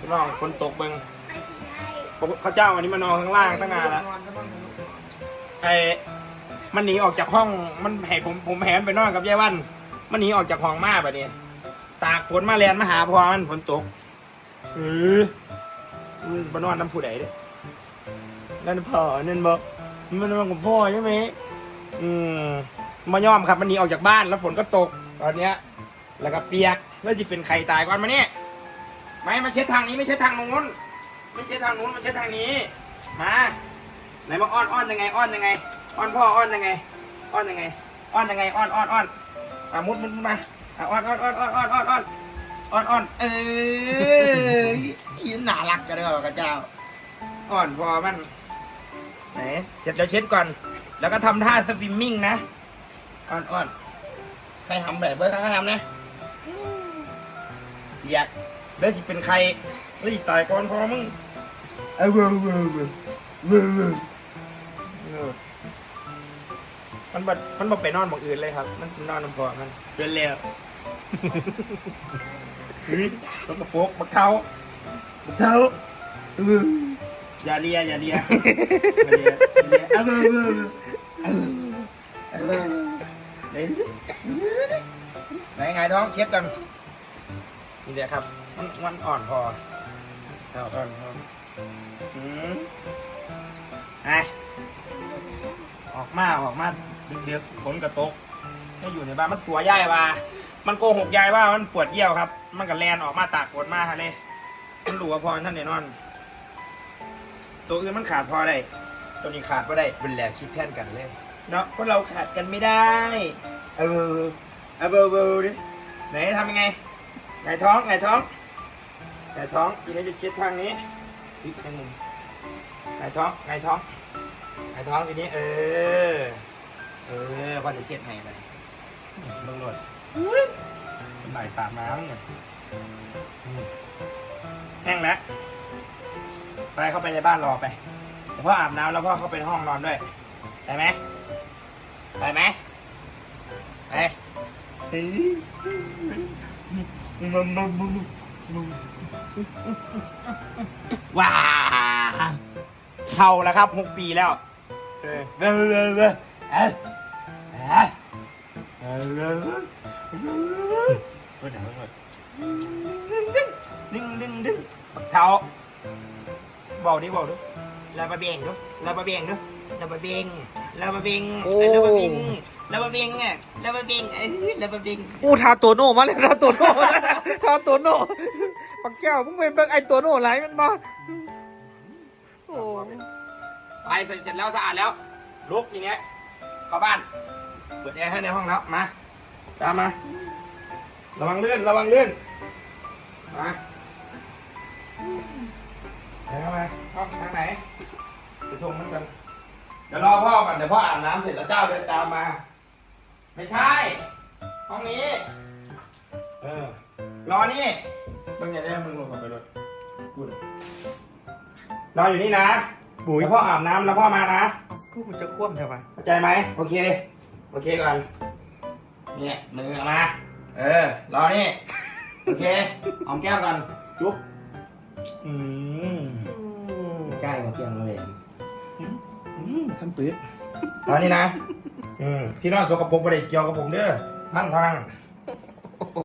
พี่น้องฝนตกเบิ่งเขาเจ้าวันนี้มานอนข้างล่างตั้งนานแล้วไอ้มันหนีออกจากห้องมันให้ผมผมแหมไปนอนกับยายวัน มันหนีออกจากห้องมาแบบนี้ตากฝนมาแลนมาหาพอมันฝนตกเออมันมานอนน้ำผู้ใดเด้อนั่นพ่อนั่นบอกมันนอนกับพ่อใช่ไหมอืมมายอมครับมันหนีออกจากบ้านแล้วฝนก็ตกตอนเนี้ย แล้วก็เปียกแล้วจะเป็นใครตายก่อนมาเนี่ยไม่มาเช็ดทางนี้ไม่เช็ดทางนู้น ไม่เช็ดทางนู้นมาเช็ดทางนี้ มาไหนมาอ้อนอ้อนยังไงอ้อนยังไงอ้อนพ่ออ้อนยังไงอ้อนยังไงอ้อนยังไงอ้อนอ้อนอ้อนอะมุดมุดมุดมาอะอ้อนอ้อนอ้อนอ้อนอ้อนอ้อนอ้อนอ้อนอ้อนเอ้ยยินหนารักกันเลยกระเจ้าอ้อนพอมันไหนเดี๋ยวเช็ดก่อน แล้วก็ทำท่าสวิมมิ่งนะอ้อนอ้อนใครทำแบบเบอร์ใครทำนะอยาก แล้วสิเป็นใครแล้วสิตายก่อนพอมึงเอาเว้ยเว้ยเว้ยเว้ยเว้ยเออมันบ่มันบ่ไปนอนหมองอื่นเลยครับ มันนอนน้ำพอมันเดินแล้วเฮ้ยต้องกระโปกบักเท้าบักเท้าเอออย่าเลียอย่าเลียอย่าเลียอย่าเลียเอาเว้ยเว้ยเว้ยเอาเว้ยเอาเว้ยไหนไหนไงท้องเช็ดกัน นี่เดี๋ยวครับ มันมันอ่อนพอเอาอ่อนพออืมไอออกมาออกมาเดือดฝนกระตกไม่อยู่ในบ้านมันตัวยายว่า มันโกหกยายว่ามันปวดเยี่ยวครับ มันก็แลนออกมาตากฝนมาฮะเลยมันรู้ว่าพอท่านเนี่ยนอน ตัวอื่นมันขาดพอได้ตัวนี้ขาดก็ได้เป็นแหลกคิดแท่นกันเลยเนาะเพราะเราขาดกันไม่ได้ เออเออเบอร์เบอร์ดิไหนทำยังไง ไหนท้องไหนท้องไหนท้องทีนี้จะเช็ดทางนี้อีกทางหนึ่งไงท้องไงท้องไงท้องทีนี้ เออ เออพ่อจะเช็ดให้ไปเบิ่งรถสบายปากน้ำเนี่ยอืมแห้งแล้วไปเข้าไปในบ้านรอไปเดี๋ยวพ่ออาบน้ำแล้วพ่อเข้าไปในห้องนอนด้วยไปไหมไปไหมไปเฮ้ย ว้าเท่าแล้วครับหกปีแล้วเออเออเออเออเออเออดึงดึงดึงเท้าเบาดิเบาดิลาบะเบียงดูลาบะเบียงดิ ลาบะเบงลาบะเบงโอ้ ลาบะเบงลาบะเบงอะลาบะเบงเอ้ยลาบะเบงอู้ทาโตโน่มาเลยทาโตโน่ทาโตโน่ปักแก้วมึงไปเบิ่งไอ้โตโน่ไรมันบ่โอ้ไปเสร็จเสร็จแล้วสะอาดแล้ว ลุกอย่างเงี้ยเข้าบ้าน เปิดแอร์ให้ในห้องแล้ว มา ตามมา ระวังเลื่อน ระวังเลื่อน มาไหนเข้ามาห้องทางไหน ไปส่งมันกัน เดี๋ยวรอพ่อก่อนเดี๋ยวพ่ออาบน้ำเสร็จแล้วเจ้าเดินตามมา ไม่ใช่ ห้องนี้ เออ รอนี่ มึงอย่าได้มึงลงกับไปรถพูดเลยรออยู่นี่นะบุ๋ยเดี๋ยวพ่ออาบน้ำแล้วพ่อมานะ กูมันจะคว่ำใช่ปะเข้าใจไหมโอเค โอเคก่อน เนี่ยมือออกมา เออ รอนี่ โอเคหอมแก้มก่อนจุ๊บอืมใช่มาเกี่ยงเลย ขั้นปื๊ดตอนนี้นะ อืมที่นอนสกปรกประเด็เกี่ยวกับผมเด้อมั่นทาง